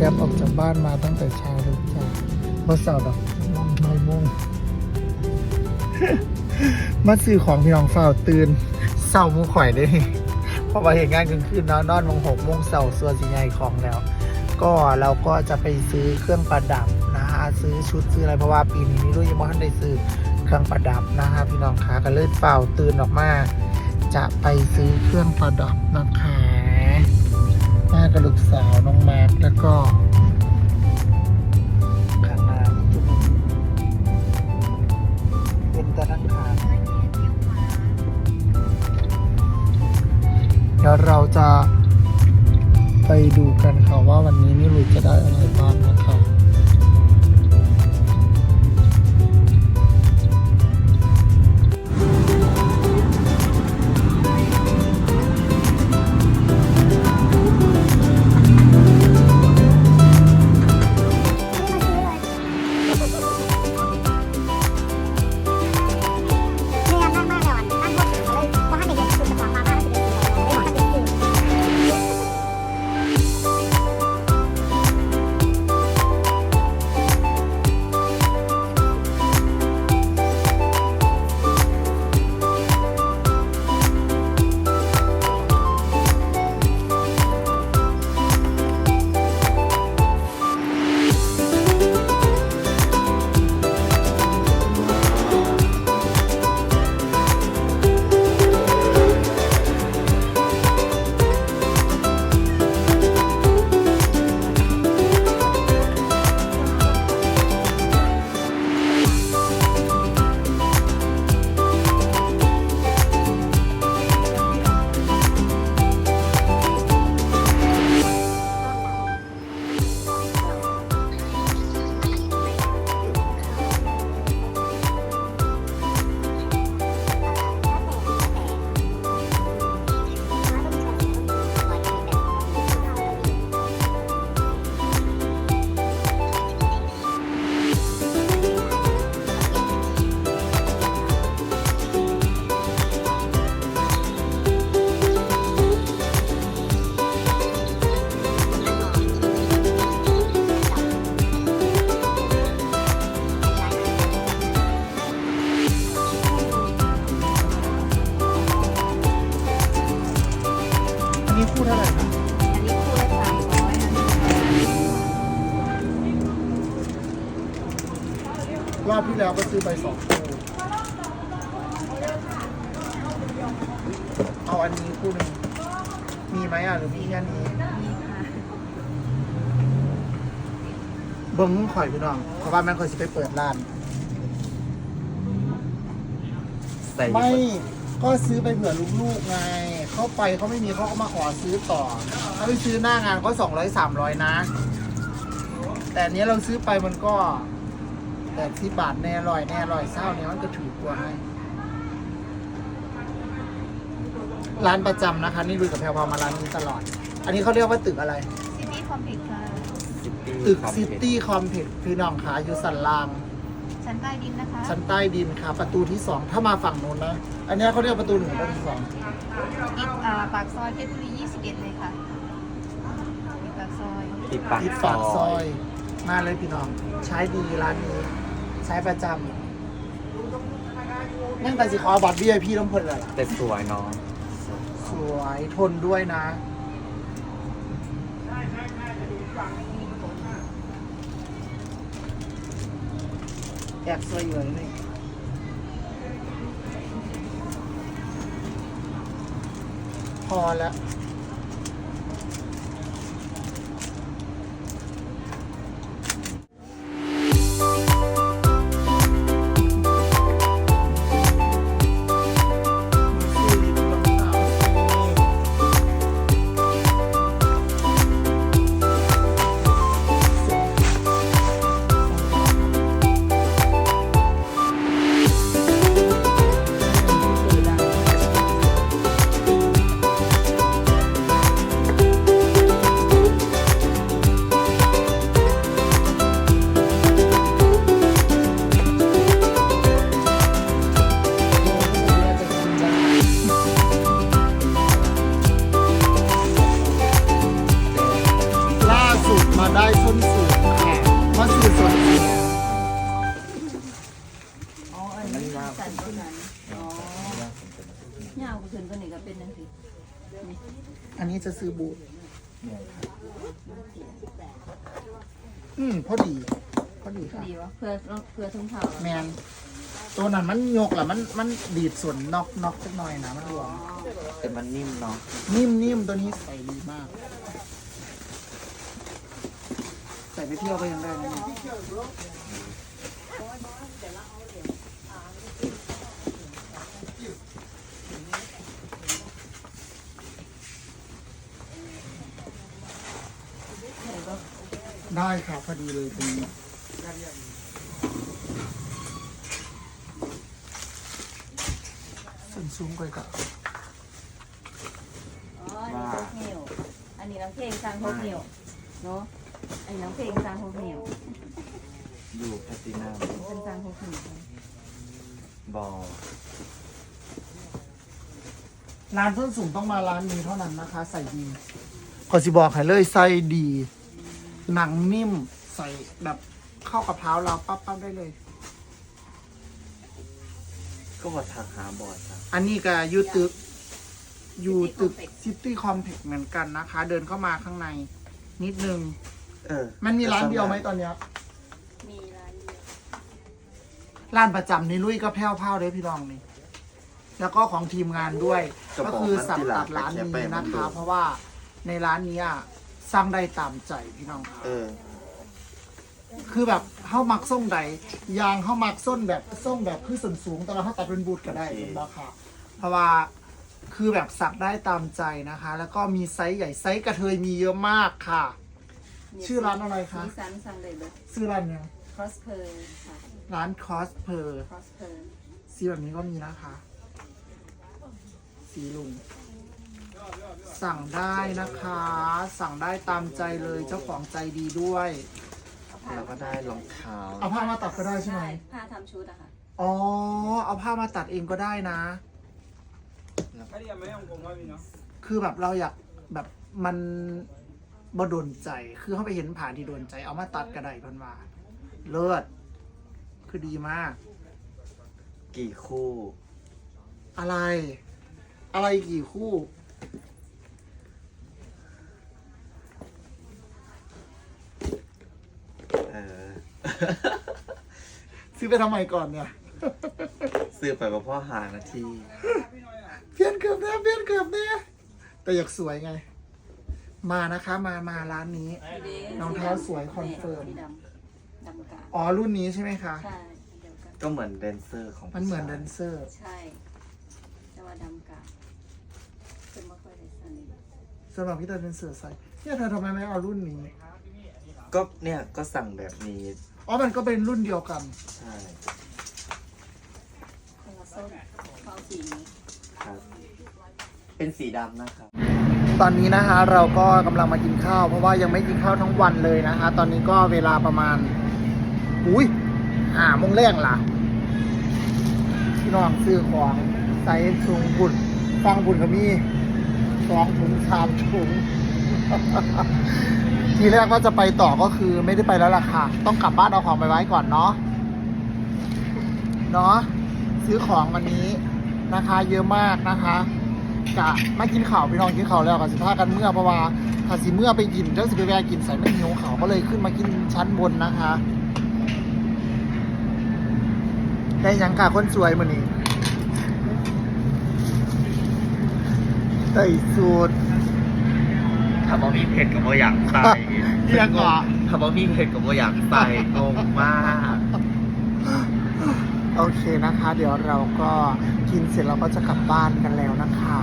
กร็บออกจากบ้านมาตั้งแต่เช้าเลยจ้ะเมื่อเสาร์ดอกนองไม่มุ่ง มาซื้อของพี่น้องเฝ้าวตื่นเศร้ามุข่อยได้นี่เพราะว่าเหตุงานกลางคืนเนอนนอนโมงหกโมงเสาส่วนสิใหญ่ของแล้ว ก็เราก็จะไปซื้อเครื่องประดับนะคะซื้อชุดซื้ออะไรเพราะว่าปีนี้นี่รู้ยังไม่ทันได้ซื้อเครื่องประดับนะคะพี่น้องคะก็เลยเฝ้าตื่นออกมา จะไปซื้อเครื่องประดับนะคะ กับลูกสาวน้องมาร์คแล้วก็ข้างหน้านี่จะเป็นเป็นตะนักขานเดี๋ยวเราจะไปดูกันค่ะว่าวันนี้นี่ลุยจะได้อะไรบ้างนะคะ อบที่แล้วก็ซื้อไปสองคู่เอาอันนี้คู่หนึ่งมีไหมอะหรือมีแค่นี้มีค่ะเบิ้งข่อยพี่น้องเพราะว่าแม่งเคยสิไปเปิดร้าน ใส่ไม่ก็ซื้อไปเผื่อลูกๆไง เข้าไปเขาไม่มีเขาก็มาขอซื้อต่อ ถ้าไปซื้อหน้างานก็สองร้อยสามร้อยนะ แต่อันนี้เราซื้อไปมันก็ แต่ที่บาทแน่ลอยแน่ลอยเศร้าเนี่ยมันก็ถูกกว่าให้ ร้านประจำนะคะ นี่ลุยกับแพรวพามาร้านนี้ตลอด อันนี้เขาเรียกว่าตึกอะไร ซิตี้คอมเพล็กซ์ค่ะตึกซิตี้คอมเพล็กซ์พี่น้องขาอยู่สันลาง ชั้นใต้ดินนะคะชั้นใต้ดินค่ะ ประตูที่สองถ้ามาฝั่งนู้นนะ อันนี้เขาเรียกประตูหนึ่งประตูสองอีกอ่าปากซอยเพชรบุรี 21 เลยค่ะอีกปากซอย ติดปากติดซปากซออยย มาเลยพี่น้อง ใช้ดีร้านนี้ ใช้ประจำนั่งแต่สิขอบัตร VIP ต้องเพิ่นเลยแต่สวยเนาะสวยทนด้วยนะ แอบสวยอยู่เลยนี่พอแล้ว อันนี้จะซื้อบูทเนี่ยครับอืมพอดีพอดีค่ะดีวะเพื่อเพื่อทุ่งเผาแมนตัวนั้นมันโยกแหละมันมันดีดส่วนนอกนอกสักหน่อยนะมันรวมแต่มันนิ่มเนาะนิ่มนิ่มตัวนี้ใส่ดีมาก ใส่ไปเที่ยวก็ยังได้นะ ได้ค่ะพอดีเลยตรงนี้ส่วนสูงกว่ากับอ๋ออันนี้หกเหนียวอันนี้น้ำเพลงสร้างหกเหนียวเนาะอันนี้น้ำเพลงสร้างหกเหนียวอยู่แพลตินัมเป็นสร้างหกเหนียวบอลร้านส้นสูงต้องมาร้านนี้เท่านั้นนะคะ ใส่ดีขอสิบอกให้เลยใส่ดี หนังนิ่มใส่แบบเข้ากับเท้าเราปั๊บปั๊บได้เลย ก็ว่าทักหาบอดครับ อันนี้ก็อยู่ตึก อยู่ตึกซิตี้คอมเพล็กซ์เหมือนกันนะคะ เดินเข้ามาข้างใน นิดนึง เออมันมีร้านเดียวไหมตอนเนี้ยมีร้านเดียวร้านประจำในลุยก็แพ้วเผาเลยพี่รองนี่ แล้วก็ของทีมงานด้วย ก็คือสั่งตัดร้านนี้นะคะ เพราะว่าในร้านนี้อะสร้างได้ตามใจพี่น้องค่ะเออ คือแบบเข้ามักส่งใดยางเข้ามักส้นแบบส่งแบบคือส่วนสูงแต่เราถ้าตัดเป็นบูทก็ได้โอเค เป็นราคาเพราะว่าคือแบบสักได้ตามใจนะคะ แล้วก็มีไซส์ใหญ่ไซส์กระเทยมีเยอะมากค่ะ ชื่อร้านอะไรคะสีสันสั่งเลยเบอร์ ซื้อร้านเนี่ย cross per ค่ะ ร้านคอสเพอร์ cross per สีแบบนี้ก็มีนะคะ สีลุง สั่งได้นะคะ สั่งได้ตามใจเลยเจ้าของใจดีด้วย แล้วก็ได้รองเท้าเอาผ้ามาตัดก็ได้ใช่ไหมผ้าทำชุดอะค่ะ อ๋อ เอาผ้ามาตัดเองก็ได้นะ คือแบบเราอยากแบบมันบ่โดนใจ คือเขาไปเห็นผ่านที่โดนใจ เอามาตัดก็ได้เพันว่าเลิศ คือดีมาก กี่คู่ อะไร อะไรกี่คู่ เออ ซื้อไปทำไมก่อนเนี่ย ซื้อไปเพราะพ่อหานาทีเพี้ยนเกือบแน่เพี้ยนเกือบแน่แต่อยากสวยไง มานะคะมามาร้านนี้ รองเท้าสวยคอนเฟิร์มสีดำดำกาอ๋อรุ่นนี้ใช่ไหมคะ ใช่เดียวกันก็เหมือนแดนเซอร์ของมันเหมือนผู้แดชายนเซอร์ ใช่ แต่ว่าดำกาเป็นไม่ค่อยได้ใส่สำหรับพี่เตยเป็นเสือใส่เนี่ยเธอทำไมไม่เอารุ่นนี้ ก็เนี่ยก็สั่งแบบนี้ อ๋อมันก็เป็นรุ่นเดียวกัน ใช่คนละส้มเขาสีนี้ครับ เป็นสีดำนะครับ ตอนนี้นะคะเราก็กำลังมากินข้าว เพราะว่ายังไม่กินข้าวทั้งวันเลยนะคะ ตอนนี้ก็เวลาประมาณ อุ้ยห้าโมงแรกล่ะ พี่น้องซื้อของใส่ถุงบุญฟังบุญก็มีสองถุงสามถุง ทีแรกว่าจะไปต่อก็คือไม่ได้ไปแล้วล่ะค่ะ ต้องกลับบ้านเอาของไปไว้ก่อนเนาะ เนาะซื้อของวันนี้นะคะเยอะมากนะคะกะมากินข่าวพี่น้องกินข่าวแล้วกับสิพากันเมื่อเพราะว่าถ้าสิเมื่อไปกินเจ้าสิไปแวะกินใส่ไม่หิวเขาก็เลยขึ้นมากินชั้นบนนะคะได้ยังกะคนสวยมือนี้ได้สูตร ถ้าบอมีเพจกับโบอยากใส่เรียกเหรอถ้าบอมีเพจกับโบอยากใส่งงมาก โอเคนะคะ เดี๋ยวเราก็กินเสร็จเราก็จะกลับบ้านกันแล้วนะคะ